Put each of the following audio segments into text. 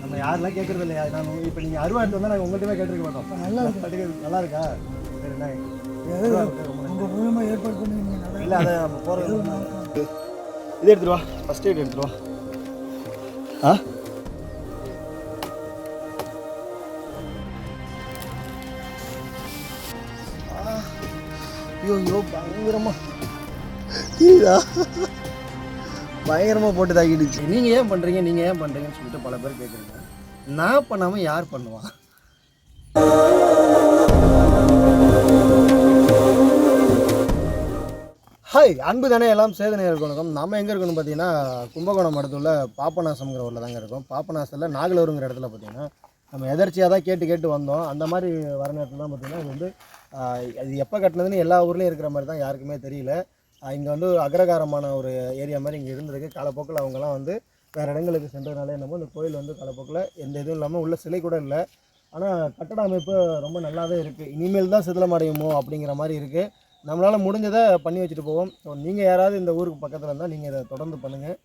நம்ம யாரெல்லாம் கேட்கறது இல்லையா நான் இப்போ நீங்கள் அருவா எடுத்து வந்தால் நாங்கள் உங்கள்கிட்ட கேட்டிருக்க மாட்டோம். நல்லா இருக்கு. நல்லா இருக்கா? சரி என்ன? அருவா இருக்கு, ரொம்ப நன்றி. உங்கள் மூலமாக ஏற்பாடு பண்ணுவீங்க நல்லா இல்லை அதை நம்ம போகிறது இது எடுத்துட்டு வா. ஃபஸ்ட் எய்ட் எடுத்துட்டு வா. ஆ ஆ. ஐயோ ஐயோ பயங்கரமா. பயங்கரமாக பயங்கரமா போட்டு தாக்கிடுச்சு. நீங்க ஏன் பண்றீங்க? நீங்க ஏன் பண்றீங்கன்னு சொல்லிட்டு பல பேர் கேட்குறீங்க நான் பண்ணாம யார் பண்ணுவான் ஹாய் அன்பு தானே எல்லாம் சேதனை இருக்கணும் நம்ம எங்கே இருக்கணும் பார்த்தீங்கன்னா கும்பகோணம் அடுத்துள்ள பாப்பநாசம்ங்கிற ஊரில் தாங்க இருக்கும். பாப்பநாசத்தில் நாகலூருங்கிற இடத்துல பார்த்தீங்கன்னா நம்ம எதர்ச்சியாக தான் கேட்டு கேட்டு வந்தோம். அந்த மாதிரி வர நேரத்தில் தான் பார்த்தீங்கன்னா இது வந்து அது எப்போ கட்டினதுன்னு எல்லா ஊர்லேயும் இருக்கிற மாதிரி தான் யாருக்குமே தெரியல. இங்கே வந்து அக்ரகாரமான ஒரு ஏரியா மாதிரி இங்கே இருந்திருக்கு. காலப்போக்கில் அவங்கெல்லாம் வந்து வேறு இடங்களுக்கு சென்றதுனால என்னமோ இந்த கோயில் வந்து காலப்போக்கில் எந்த இதுவும் இல்லாமல் உள்ள சிலை கூட இல்லை. ஆனால் கட்டட அமைப்பு ரொம்ப நல்லாவே இருக்குது இனிமேல் தான் சிதிலமடையுமோ அப்படிங்கிற மாதிரி இருக்குது நம்மளால் முடிஞ்சதை பண்ணி வச்சுட்டு போவோம். ஸோ நீங்கள் யாராவது இந்த ஊருக்கு பக்கத்தில் இருந்தால் நீங்கள் இதை தொடர்ந்து பண்ணுங்கள்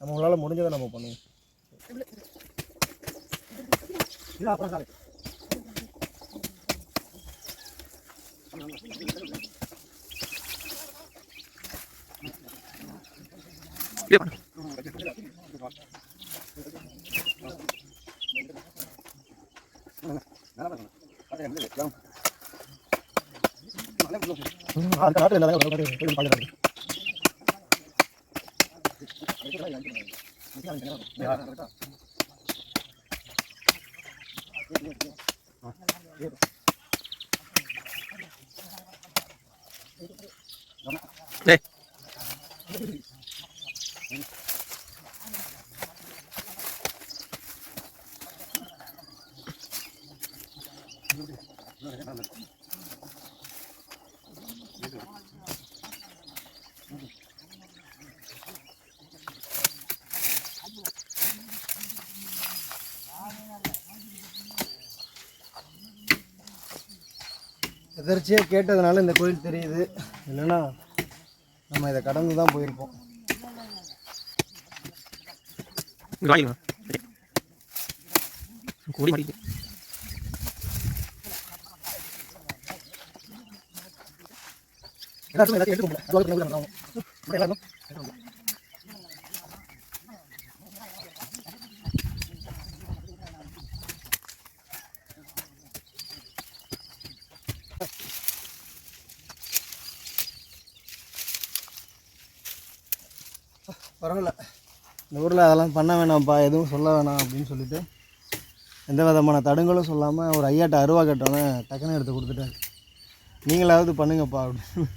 நம்மளால் முடிஞ்சதை நம்ம பண்ணுவோம். இது அப்புறம் சாலை. ஆ, அந்த நாட்டு இருந்தாங்க, ஒரு よかった。நாட்டு கேட்டதுனால இந்த கோயில் தெரியுது. இல்லைன்னா நம்ம இதை கடந்து தான் போயிருப்போம். எல்லாத்தையும் எடுத்து போகல அதுவாக பண்ணி விடுறாங்க. இப்படி எல்லாரும் எடுத்து போகல. பரவாயில்ல இந்த ஊரில் அதெல்லாம் பண்ண வேணாம்ப்பா எதுவும் சொல்ல வேணாம் அப்படின்னு சொல்லிட்டு எந்த விதமான தடுங்களும் சொல்லாமல் ஒரு ஐயாட்ட அருவா கட்டோன்னே டக்குன்னு எடுத்து கொடுத்துட்டாரு. நீங்களாவது பண்ணுங்கப்பா அப்படின்னு.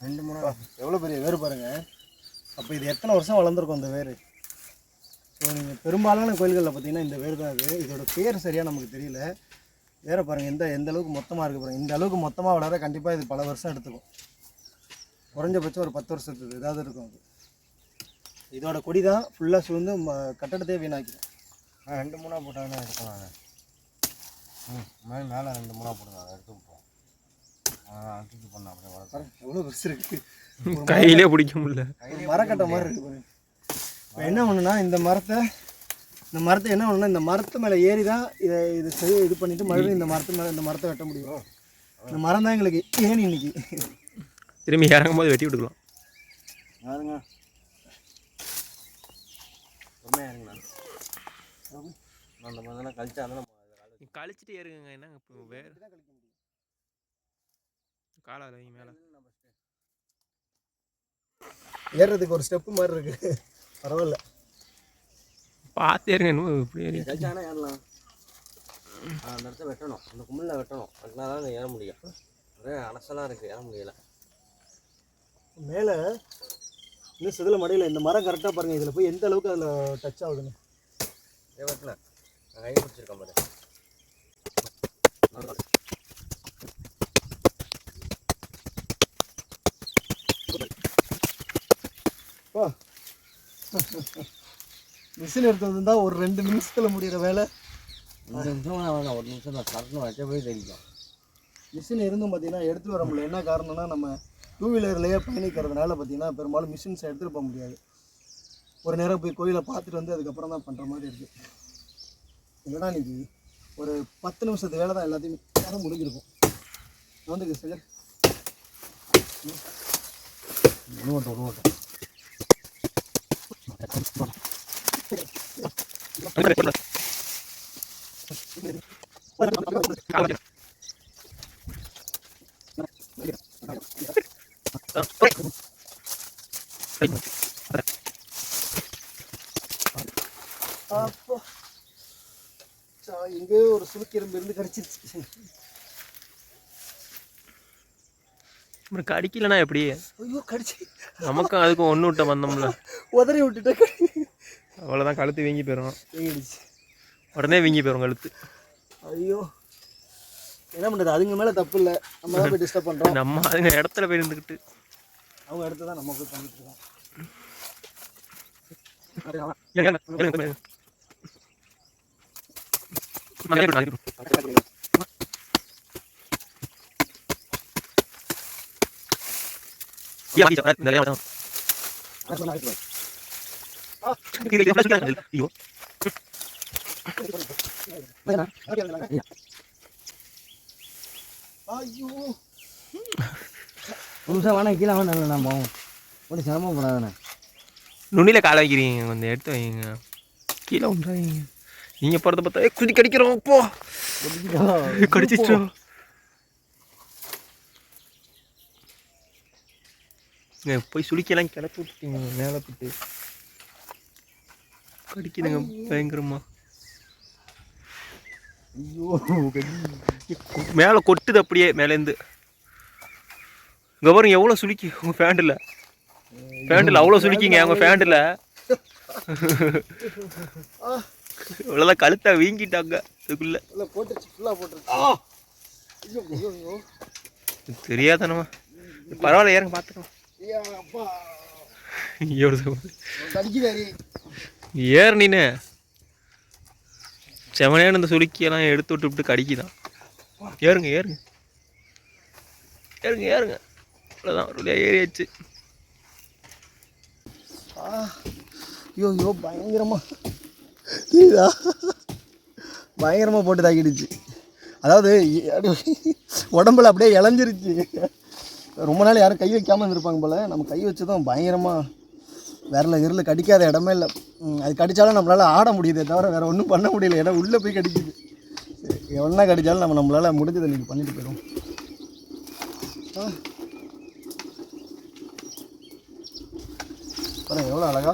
ரெண்டு மூணு. எவ்வளோ பெரிய வேறு பாருங்கள் அப்போ இது எத்தனை வருஷம் வளர்ந்துருக்கும் இந்த வேர் ஸோ நீங்கள் பெரும்பாலான கோயில்களில் பார்த்தீங்கன்னா இந்த வேர் தான் இது இதோட பேர் சரியாக நமக்கு தெரியல. வேற பாருங்கள் எந்த எந்த அளவுக்கு மொத்தமாக இருக்குது பாருங்கள் இந்த அளவுக்கு மொத்தமாக வளர கண்டிப்பாக இது பல வருஷம் எடுத்துக்கும். குறைஞ்சபட்சம் ஒரு பத்து வருஷத்துக்கு ஏதாவது இருக்கும் அது. இதோட கொடி தான் ஃபுல்லாக சூழ்ந்து ம- கட்டடத்தையே வீணாக்கிடும். ரெண்டு மூணாக போட்டாங்கன்னா எடுக்கலாம். ம் மேலே மேலே ரெண்டு மூணாக போடுங்க எடுத்து பண்ண அப்படியே எவ்வளோ பெருசு இருக்குது கையிலே பிடிக்க முடியல. மரக்கட்டை மாதிரி இருக்கு இப்போ என்ன பண்ணுன்னா இந்த மரத்தை இந்த மரத்தை என்ன பண்ணணும்னா இந்த மரத்து மேலே ஏறி தான் இதை இது இது பண்ணிட்டு மறுபடியும் இந்த மரத்து மேலே இந்த மரத்தை வெட்ட முடியும். இந்த மரம் தான் எங்களுக்கு ஏணி இன்னைக்கு? திரும்பி இறங்கும் போது வெட்டி விட்டுக்கலாம் யாருங்க? அந்த மாதிரிலாம் கழிச்சா கழிச்சிட்டு ஏறுங்க இப்போ வேறு காலை வைங்க மேலே. ஏறுறதுக்கு ஒரு ஸ்டெப்பு மாதிரி இருக்கு. பரவாயில்ல. பார்த்து ஏறுங்க இன்னும் இப்படி ஏறி ஏறலாம். அந்த இடத்த வெட்டணும். அந்த கும்பலில் வெட்டணும். வெட்டினா தான் ஏற முடியும். ஒரே அலசலாக இருக்குது ஏற முடியல. மேலே இன்னும் சிதில மடையில். இந்த மரம் கரெக்டாக பாருங்கள் இதில் போய் எந்த அளவுக்கு அதில் டச் ஆகுதுன்னு. வெட்டினேன். நான் கை பிடிச்சிருக்கேன் பாரு. வா. மிஷின் எடுத்தது தான் ஒரு ரெண்டு நிமிஷத்தில் முடிகிற வேலை. ரெண்டு நிமிஷம் வேணாம் ஒரு நிமிஷம் தான் கரெக்டாக வச்ச போய் தெரியும் மிஷின் இருந்தும் பார்த்தீங்கன்னா எடுத்து வர முடியல. என்ன காரணம்னா நம்ம டூ வீலர்லேயே பயணிக்கிறதுனால பார்த்தீங்கன்னா பெரும்பாலும் மிஷின்ஸை எடுத்துகிட்டு போக முடியாது. ஒரு நேரம் போய் கோயிலை பார்த்துட்டு வந்து அதுக்கப்புறம் தான் பண்ணுற மாதிரி இருக்குது இல்லைனா இன்னைக்கு ஒரு பத்து நிமிஷத்து வேலை தான் எல்லாத்தையும் நேரம் முடிஞ்சிருக்கும். வந்துக்கு சார் ஒன்று ஓட்டும் ஒன்று ஓட்டும் அப்போ எங்கேயோ ஒரு சுருக்கிரும்பு இருந்து கிடச்சிருச்சு. அப்புறம் கடிக்கலனா எப்படி? ஐயோ கடிச்சு. நமக்கும் அதுக்கும் ஒன்று விட்ட வந்தோம்ல உதறி விட்டுட்டேன் அவ்வளோதான் கழுத்து வீங்கி போயிடும் தேங்கிடுச்சு உடனே வீங்கி போயிடும் கழுத்து. ஐயோ. என்ன பண்ணுறது அதுங்க மேலே தப்பு இல்லை. நம்ம தான் போய் டிஸ்டர்ப் பண்ணுறோம் நம்ம அதுங்க இடத்துல போய் இருந்துக்கிட்டு அவங்க அடுத்து தான் நம்ம போய் பண்ணிட்டு இருக்கோம் இருங்க, இருங்க, இருங்க, இருங்க. நான் இருக்கட்டும், நான் இருக்கட்டும். ஐயா, வாங்கி சாப்பிடு. இந்த இலையை வேணாம். ஐயோ நான் போவோம் ஒன்றும் சிரமப்படாதானே நுனியில காலை வைக்கிறீங்க கொஞ்சம் எடுத்து வைங்க. கீழே உண்டாங்க நீங்க போறத பார்த்தா குதி கடிக்கிறோம் போ. கடிச்சிச்சோ போய் சுளிக்கலாம் கிளப்பி விட்டுட்டீங்க. மேலே போட்டு. கடிக்குதுங்க பயங்கரமா. மேலே கொட்டுது அப்படியே மேலேருந்து இங்க பாருங்க எவ்வளோ சுளிக்கி உங்க ஃபேண்டில். ஃபேண்டில் அவ்வளோ சுளிக்கிங்க அவங்க ஃபேண்டில். இவ்வளோதான் கழுத்தை வீங்கிட்டாங்க ஐயோ தெரியாதனமா. பரவாயில்ல ஏறுங்க பார்த்துக்கலாம் ஏறு நீனு. செவனேன்னு இந்த சுளுக்கியெல்லாம் எடுத்து விட்டு விட்டு கடிக்குதான். ஏறுங்க ஏறுங்க. ஏறுங்க ஏறுங்க. அவ்வளோதான் ஒரு வழியா ஏறியாச்சு ஐயோ ஐயோ பயங்கரமா. தெரியுதா பயங்கரமாக போட்டு தாக்கிடுச்சு. அதாவது உடம்புல அப்படியே இளஞ்சிருச்சு. ரொம்ப நாள் யாரும் கை வைக்காமல் இருந்திருப்பாங்க போல். நம்ம கை வச்சதும் பயங்கரமாக விரல இருள் கடிக்காத இடமே இல்லை. அது கடித்தாலும் நம்மளால் ஆட முடியுதே தவிர வேறு ஒன்றும் பண்ண முடியல. ஏன்னா உள்ளே போய் கடிக்குது. சரி எவ்வளோ கடித்தாலும் நம்ம நம்மளால் முடிஞ்சதை நீங்கள் பண்ணிட்டு போயிடும் ஆ. எவ்வளோ அழகா.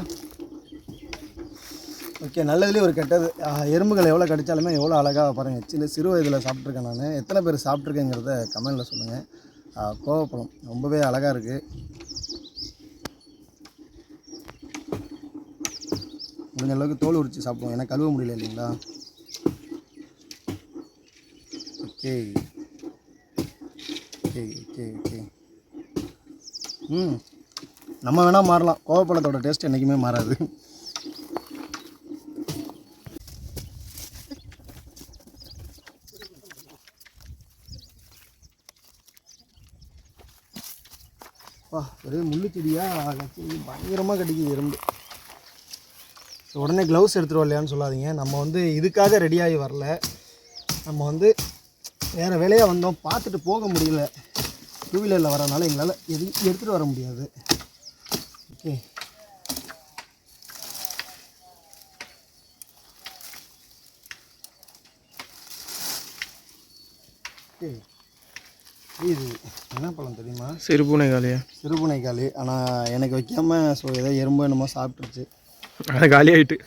ஓகே நல்லதுலேயும் ஒரு கெட்டது. எறும்புகள் எவ்வளோ கடிச்சாலுமே எவ்வளோ அழகாக பாருங்கள் சின்ன சிறு வயதில் சாப்பிட்ருக்கேன் நான். எத்தனை பேர் சாப்பிட்ருக்கேங்கிறத கமெண்டில் சொல்லுங்கள் கோவப்பழம் ரொம்பவே அழகாக இருக்குது முடிஞ்ச அளவுக்கு தோல் உரித்து சாப்பிடுவோம். ஏன்னா கழுவ முடியல இல்லைங்களா? ஓகே. Okay okay okay. ம். நம்ம வேணால் மாறலாம். கோவப்பழத்தோட டேஸ்ட் என்றைக்குமே மாறாது. வா ஒரே முள்ளு செடியாக கடிச்சு பயங்கரமாக கிடைக்குது எறும்பு ஸோ உடனே க்ளவுஸ் எடுத்துகிட்டு வரலையான்னு சொல்லாதீங்க. நம்ம வந்து இதுக்காக ரெடியாகி வரல. நம்ம வந்து வேறு வேலையாக வந்தோம். பார்த்துட்டு போக முடியல. டூ வீலரில் வரனால எங்களால் எது எடுத்துகிட்டு வர முடியாது. ஓகே ஓகே இது என்ன பழம் தெரியுமா? சிறுபூனைக்காளியா சிறுபூனைக்காளி ஆனால் எனக்கு வைக்காமல் ஸோ ஏதோ எறும்பு என்னமோ சாப்பிட்டுருச்சு. அது காலியாகிட்டு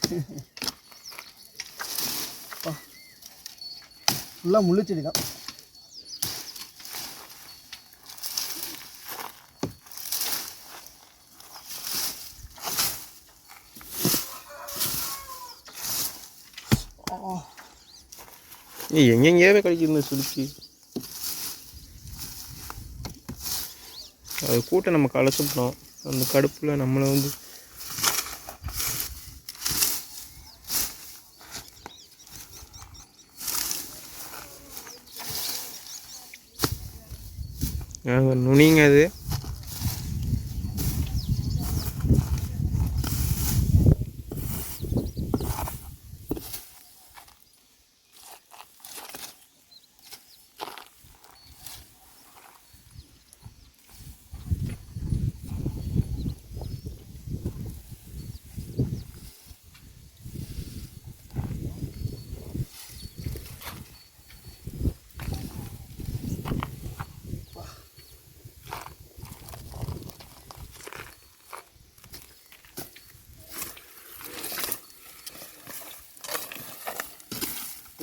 ஃபுல்லாக முள்ளுச்செடி தான். எங்கெங்கேயே கிடைக்குது சுருக்கி. அது கூட்ட நம்ம களைச்சுட்டோம் அந்த கடுப்பில் நம்மளை வந்து ஆங்க, நுனிங்க அது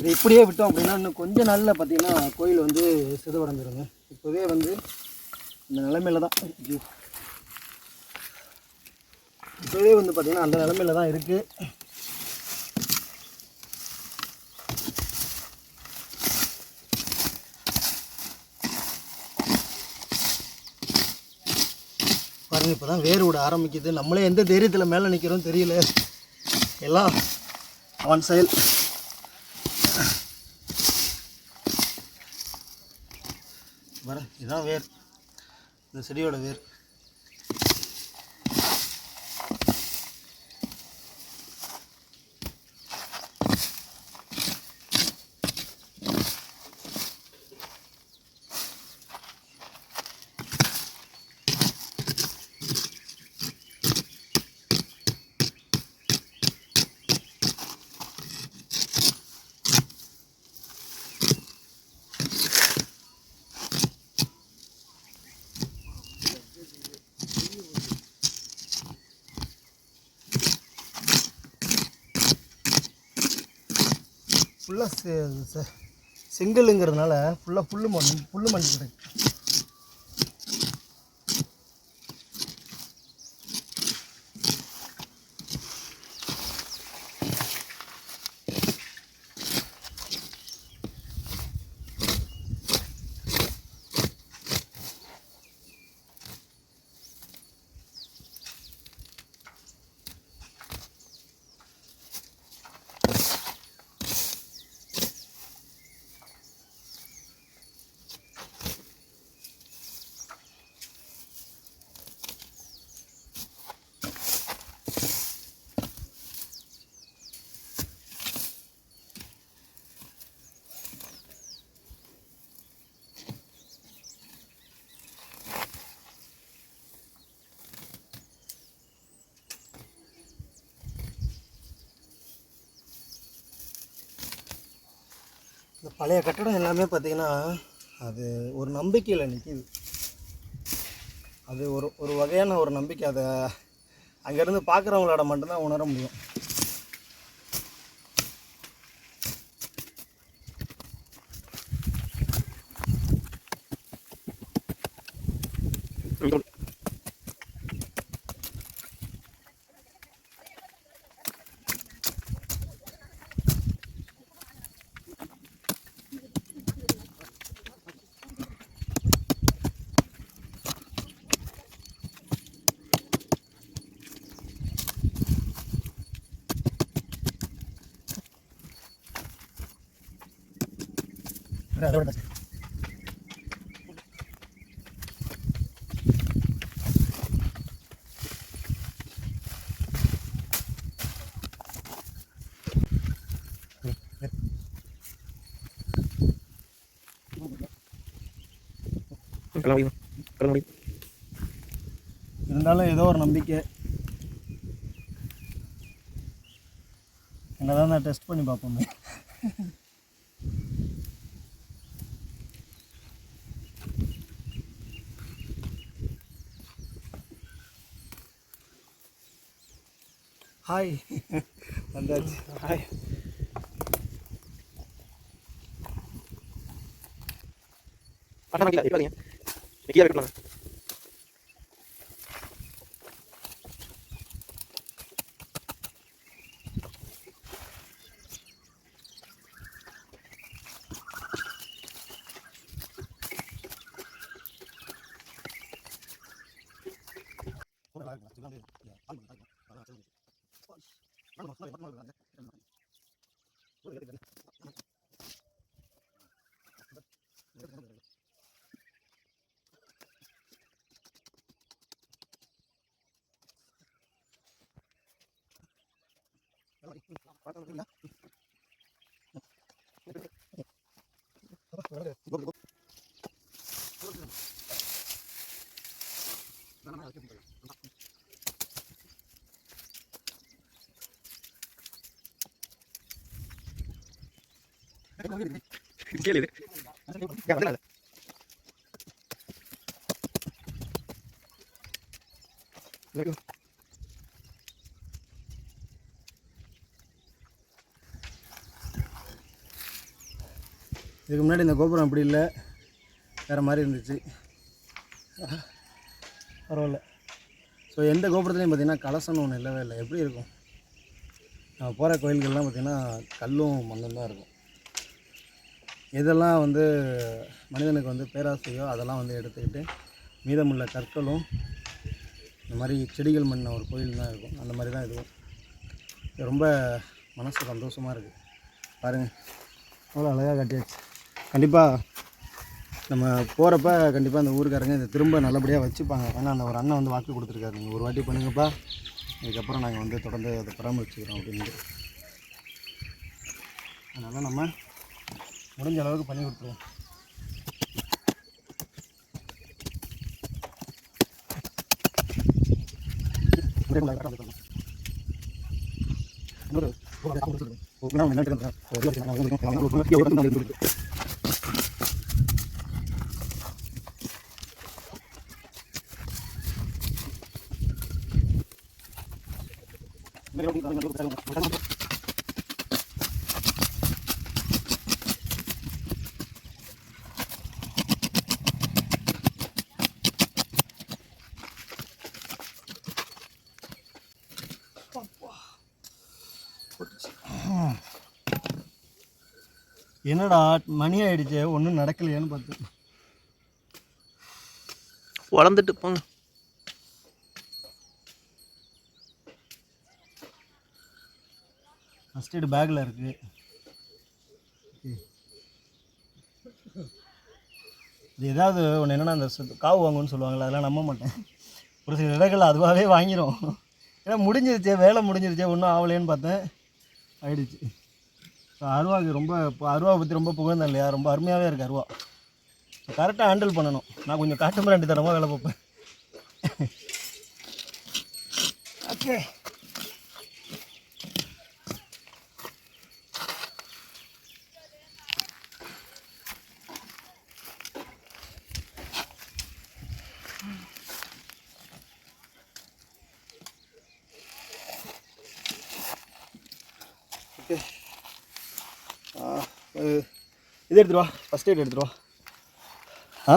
இதை இப்படியே விட்டோம் அப்படின்னா இன்னும் கொஞ்ச நாளில் பார்த்தீங்கன்னா கோயில் வந்து சிதவடைஞ்சிருங்க இப்போவே வந்து இந்த நிலமையில தான் இப்போவே வந்து பார்த்தீங்கன்னா அந்த நிலமையில தான் இருக்குது பாருங்கள் இப்போ தான் வேர் விட ஆரம்பிக்குது. நம்மளே எந்த தைரியத்தில் மேலே நிற்கிறோம் தெரியல. எல்லாம் அவன் செயல் வர இதுதான் வேர். இந்த செடியோட வேர். ஃபுல்லாக செங்கலுங்கிறதுனால ஃபுல்லாக புல் மண் புல் மண் கிடக்கு. இந்த பழைய கட்டடம் எல்லாமே பார்த்தீங்கன்னா அது ஒரு நம்பிக்கையில் நிற்கிது அது ஒரு ஒரு வகையான ஒரு நம்பிக்கை. அதை அங்கேருந்து பார்க்குறவங்களோட மட்டும்தான் உணர முடியும். இருந்தாலும் ஏதோ ஒரு நம்பிக்கை. என்னதான் நான் டெஸ்ட் பண்ணி பார்ப்போமே. ஹாய் வந்தாச்சு ஹாய் பட்டம் கீழே வைக்காதீங்க இதுக்கு முன்னாடி இந்த கோபுரம் அப்படி இல்லை. வேறு மாதிரி இருந்துச்சு. பரவாயில்ல. ஸோ எந்த கோபுரத்துலையும் பார்த்திங்கன்னா கலசம்னு ஒன்று இல்லவே இல்லை. எப்படி இருக்கும்? நம்ம போகிற கோயில்கள்லாம் பார்த்திங்கன்னா கல்லும் மண்ணும் தான் இருக்கும். எதெல்லாம் வந்து மனிதனுக்கு வந்து பேராசையோ அதெல்லாம் வந்து எடுத்துக்கிட்டு மீதமுள்ள கற்களும் இந்த மாதிரி செடிகள் மண்ண ஒரு கோயில் தான் இருக்கும். அந்த மாதிரி தான் இதுவும். இது ரொம்ப மனசு சந்தோஷமாக இருக்குது பாருங்கள் அவ்வளோ அழகாக கட்டியாச்சு. கண்டிப்பாக நம்ம போகிறப்ப கண்டிப்பாக அந்த ஊருக்காரங்க இதை திரும்ப நல்லபடியாக வச்சுப்பாங்க. ஏன்னா அந்த ஒரு அண்ணன் வந்து வாக்கு கொடுத்துருக்காரு. நீங்கள் ஒரு வாட்டி பண்ணுங்கப்பா. இதுக்கப்புறம் நாங்கள் வந்து தொடர்ந்து அதை பராமரிச்சுக்கிறோம் அப்படின்ட்டு. அதனால் நம்ம முடிஞ்ச அளவுக்கு பண்ணி கொடுத்துருவோம். என்னடா மணி ஆயிடுச்சு ஒன்றும் நடக்கலையான்னு பார்த்தேன் வளர்ந்துட்டு போங்க. ஃபஸ்ட் எய்டு பேக்கில் இருக்குது இது ஏதாவது ஒன்று என்னென்னா அந்த காவு வாங்குன்னு சொல்லுவாங்கள்ல அதெல்லாம் நம்ப மாட்டேன். ஒரு சில இடங்கள் அதுவாகவே வாங்கிரும். ஏன்னா முடிஞ்சிருச்சே வேலை முடிஞ்சிருச்சே ஒன்றும் ஆகலைன்னு பார்த்தேன். ஆயிடுச்சு. ஸோ அருவாக்கு ரொம்ப இப்போ அருவா பற்றி ரொம்ப புகழ்ந்தேன் இல்லையா? ரொம்ப அருமையாகவே இருக்குது அருவா. கரெக்டாக ஹேண்டில் பண்ணணும். நான் கொஞ்சம் காட்டு மிராண்டி தரமாக வேலை பார்ப்பேன். ஓகே ஓகே இது எடுத்துட்டு வா. ஃபஸ்ட் எய்ட் எடுத்துட்டு வா. ஆ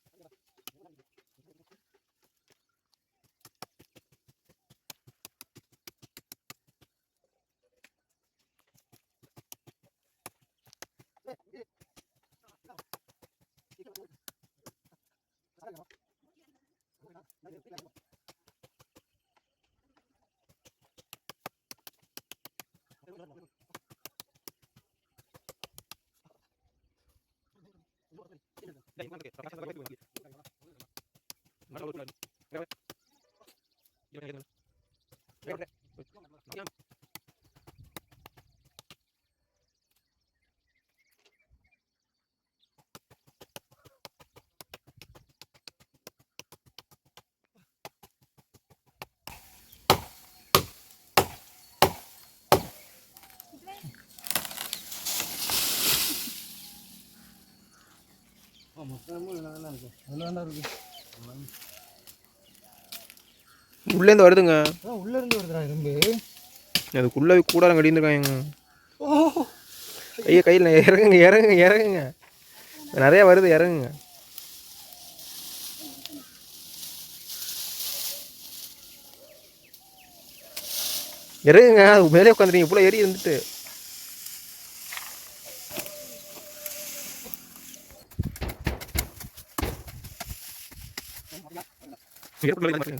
உள்ளேருந்து வருதுங்க. அதான் உள்ளேருந்து வருதுடா இரும்பு. அதுக்குள்ளே கூடாரம் கட்டியிருக்காங்க கையை கையில் இறங்குங்க இறங்குங்க இறங்குங்க. நிறையா வருது இறங்குங்க. இறங்குங்க அது மேலே உட்காந்துருங்க இவ்வளோ ஏறி இருந்துட்டு. Biar kalian.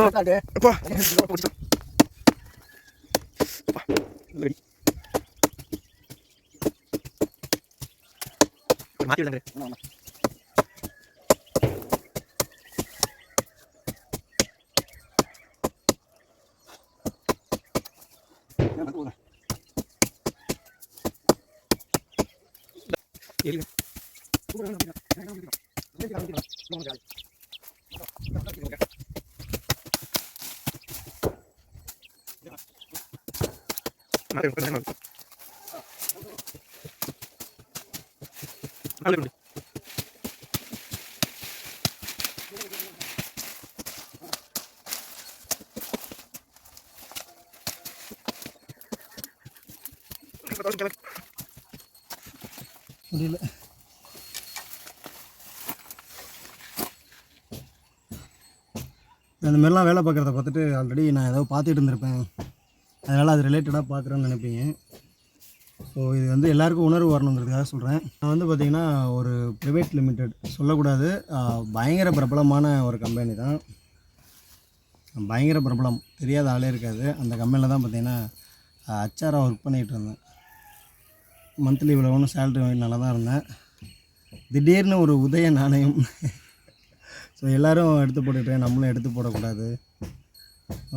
அப்பா மாற்றி விடுங்க இருங்க மாற்றி விடுங்க மாற்றி விடுங்க முடியல அந்த மாதிரிலாம் வேலை பார்க்குறத பார்த்துட்டு ஆல்ரெடி நான் ஏதோ பார்த்துட்டு இருந்திருப்பேன். அதனால் அது ரிலேட்டடாக பார்க்குறேன்னு நினைப்பீங்க. ஸோ இது வந்து எல்லாருக்கும் உணர்வு வரணுங்கிறதுக்காக சொல்கிறேன் நான் வந்து பார்த்திங்கன்னா ஒரு ப்ரைவேட் லிமிடெட் சொல்லக்கூடாது. பயங்கர பிரபலமான ஒரு கம்பெனி தான். பயங்கர பிரபலம். தெரியாத ஆளே இருக்காது. அந்த கம்பெனியில் தான் பார்த்திங்கன்னா அச்சாராக ஒர்க் பண்ணிகிட்டு இருந்தேன். மந்த்லி இவ்வளோன்னு சேலரி வாங்கி நல்லா தான் இருந்தேன். திடீர்னு ஒரு உதய நாணயம். ஸோ எல்லோரும் எடுத்து போட்டுட்டேன் நம்மளும் எடுத்து போடக்கூடாது.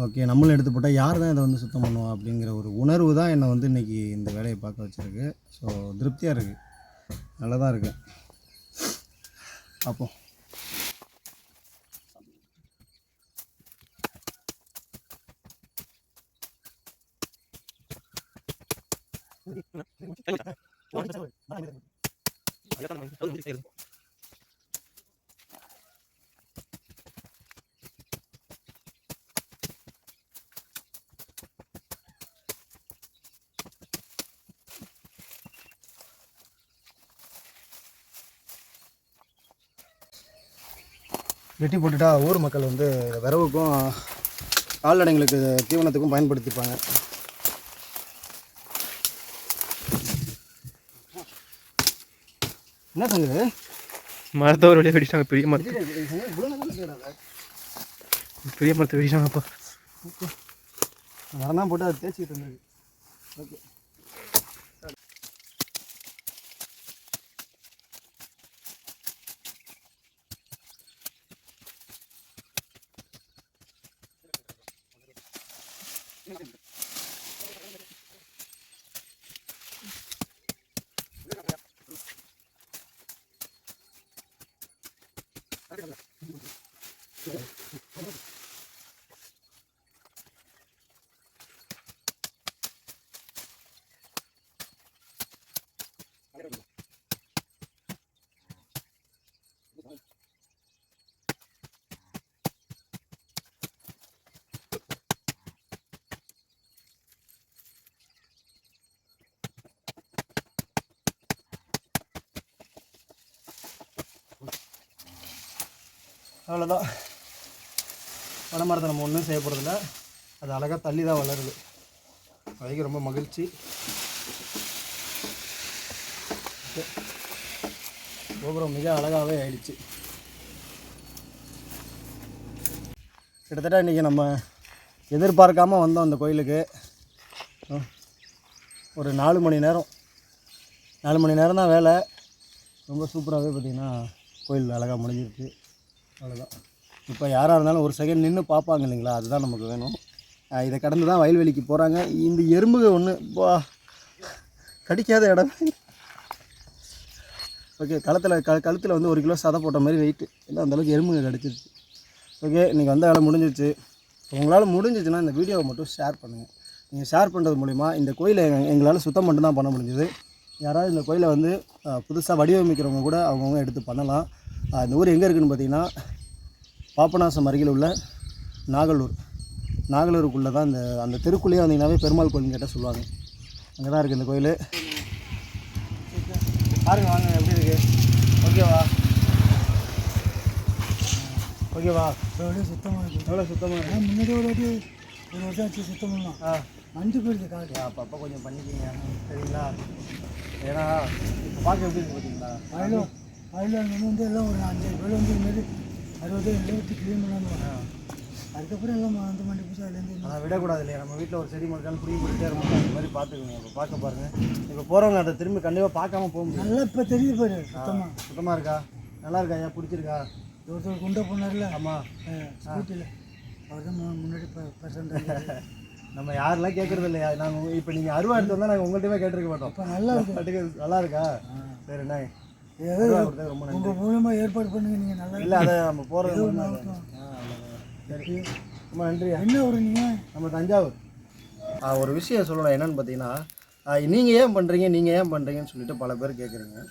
ஓகே நம்மளும் எடுத்து போட்டால் யார் தான் இதை வந்து சுத்தம் பண்ணுவா அப்படிங்கிற ஒரு உணர்வு தான் என்னை வந்து இன்றைக்கி இந்த வேலையை பார்க்க வச்சுருக்கு. ஸோ திருப்தியாக இருக்குது நல்லா தான் இருக்குது பார்ப்போம் வெட்டி போட்டுட்டா ஊர் மக்கள் வந்து விரவுக்கும் கால்நடைங்களுக்கு தீவனத்துக்கும் பயன்படுத்திப்பாங்க. என்ன சங்குது மரத்தை ஒரு வழியாக வெடிச்சிட்டாங்க பெரிய மரத்தை பெரிய மரத்தை வெடிச்சிட்டாங்கப்பா மரம் தான் போட்டு அதை தேய்ச்சிக்கிட்டு இருந்தது ஓகே. அவ்வளோதான் பனைமரத்தை நம்ம ஒன்றும் செய்ய போகிறதில்ல அது அழகாக தள்ளி தான் வளருது. அதுக்கு ரொம்ப மகிழ்ச்சி. கோபுரம் மிக அழகாகவே ஆயிடுச்சு. கிட்டத்தட்ட இன்றைக்கி நம்ம எதிர்பார்க்காம வந்தோம் அந்த கோயிலுக்கு. ஒரு நாலு மணி நேரம். நாலு மணி நேரம் தான் வேலை. ரொம்ப சூப்பராகவே பார்த்திங்கன்னா கோயில் அழகாக முடிஞ்சிருச்சு அவ்வளோதான் இப்போ யாராக இருந்தாலும் ஒரு செகண்ட் நின்று பார்ப்பாங்க இல்லைங்களா? அதுதான் நமக்கு வேணும். இதை கடந்து தான் வயல்வெளிக்கு போகிறாங்க இந்த எறும்புக ஒன்று வா கடிக்காத இடம். ஓகே களத்தில் க கழுத்தில் வந்து ஒரு கிலோ சதை போட்ட மாதிரி வெயிட்டு எல்லாம் அந்தளவுக்கு எறும்புங்க கிடச்சிருச்சு. ஓகே இன்றைக்கி வந்த வேலை முடிஞ்சிருச்சு. உங்களால் முடிஞ்சிச்சுன்னா இந்த வீடியோவை மட்டும் ஷேர் பண்ணுங்கள் நீங்கள் ஷேர் பண்ணுறது மூலிமா இந்த கோயிலை எங்களால் சுத்தம் மட்டும்தான் பண்ண முடிஞ்சது. யாராவது இந்த கோயிலை வந்து புதுசாக வடிவமைக்கிறவங்க கூட அவங்கவுங்க எடுத்து பண்ணலாம். அஹ், இந்த ஊர் எங்கே இருக்குதுன்னு பார்த்தீங்கன்னா பாபநாசம் அருகில் உள்ள நாகலூர். நாகலூருக்குள்ளே தான் இந்த அந்த தெருக்குள்ளேயே வந்தீங்கன்னாவே பெருமாள் கோயில் கேட்டால் சொல்லுவாங்க. அங்கே தான் இருக்குது இந்த கோயில். பாருங்க வாங்க எப்படி இருக்கு? ஓகேவா? ஓகேவா? எவ்வளோ சுத்தமாக இருக்குது எவ்வளோ சுத்தமாக இருக்கு? நான் முன்னாடி ஒரு வாட்டி ஒரு வருஷம் ஆச்சு சுத்தம் பண்ணலாம் ஆ. மஞ்சு போயிடுது காடு. அப்பப்போ கொஞ்சம் பண்ணிக்கிங்க. சரிங்களா? ஏன்னா பார்க்க எப்படி இருக்கு பார்த்தீங்களா? வயலில் அங்கே வந்து எல்லாம் ஒரு அஞ்சு பேர் வந்து இதுமாரி அறுபது எழுபத்தி க்ளீன் பண்ணாங்க அதுக்கப்புறம் எல்லாம் வந்து மண்டி பூசா அதுலேருந்து ஆனால் விடக்கூடாது இல்லையா? நம்ம வீட்டில் ஒரு செடி முறைக்கான புரிய போட்டுட்டே இருப்போம் அந்த மாதிரி பார்த்துக்கோங்க இப்போ பார்க்க பாருங்கள் இப்போ போகிறவங்க அதை திரும்பி கண்டிப்பாக பார்க்காம போக முடியும் நல்லா இப்போ தெரியுது பாரு சுத்தமாக சுத்தமாக இருக்கா? நல்லா இருக்கா? ஐயா பிடிச்சிருக்கா? ஒருத்தர் குண்டை போனார்ல ஆமாம் ஸ்கூட்டியில் அவர் தான் முன்னாடி பர்சன்ட் நம்ம யாரெல்லாம் கேட்குறது இல்லையா? நாங்கள் இப்போ நீங்கள் அருவா எடுத்து வந்தால் நாங்கள் உங்கள்கிட்டவே கேட்டிருக்க மாட்டோம். இப்போ நல்லா இருக்கு. நல்லா இருக்கா? சரி என்ன? ஏதோ ரொம்ப நன்றி. உங்கள் மூலமாக ஏற்பாடு பண்ணுங்க நீங்கள் நல்லா இல்லை அதை நம்ம போகிறது. சரி. ரொம்ப நன்றியா என்ன ஒரு நீங்கள் நம்ம தஞ்சாவூர். ஒரு விஷயம் சொல்லணும். என்னன்னு பார்த்தீங்கன்னா நீங்கள் ஏன் பண்ணுறீங்க நீங்கள் ஏன் பண்ணுறீங்கன்னு சொல்லிட்டு பல பேர் கேட்குறீங்க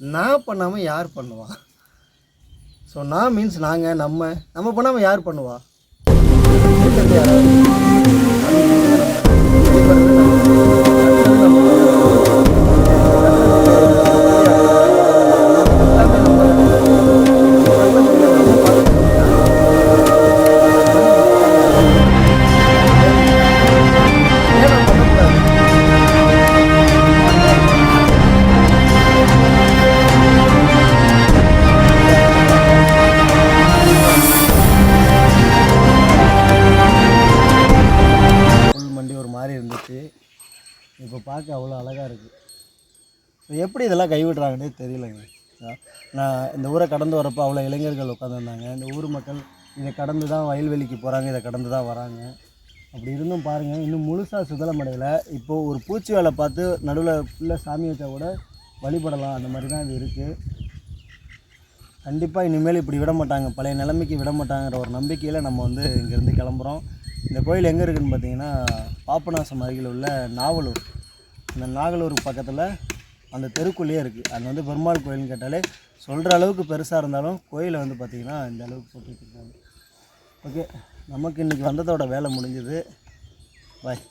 நான் பண்ணாமல் யார் பண்ணுவா? ஸோ நான் மீன்ஸ் நாங்கள் நம்ம நம்ம பண்ணாமல் யார் பண்ணுவா? கடந்து வரப்போ அவ்வளோ இளைஞர்கள் உட்காந்துருந்தாங்க இந்த ஊர் மக்கள் இதை கடந்து தான் வயல்வெளிக்கு போகிறாங்க இதை கடந்து தான் வராங்க. அப்படி இருந்தும் பாருங்கள் இன்னும் முழுசாக சுதலமடையில். இப்போது ஒரு பூச்சி வேலை பார்த்து நடுவில் ஃபுல்லாக சாமி வச்சா கூட வழிபடலாம் அந்த மாதிரி தான் இது இருக்குது கண்டிப்பாக இனிமேல் இப்படி விட மாட்டாங்க. பழைய நிலைமைக்கு விட மாட்டாங்கிற ஒரு நம்பிக்கையில் நம்ம வந்து இங்கேருந்து கிளம்புறோம். இந்த கோயில் எங்கே இருக்குதுன்னு பார்த்தீங்கன்னா பாப்பநாசம் அருகில் உள்ள நாவலூர். இந்த நாகலூர் பக்கத்தில் அந்த தெருக்குள்ளேயே இருக்குது அது வந்து பெருமாள் கோயில்னு கேட்டாலே சொல்கிற அளவுக்கு பெருசாக இருந்தாலும் கோயிலை வந்து பார்த்திங்கன்னா இந்த அளவுக்கு போட்டு வச்சுருக்காங்க ஓகே நமக்கு இன்றைக்கி வந்ததோட வேலை முடிஞ்சது. பாய்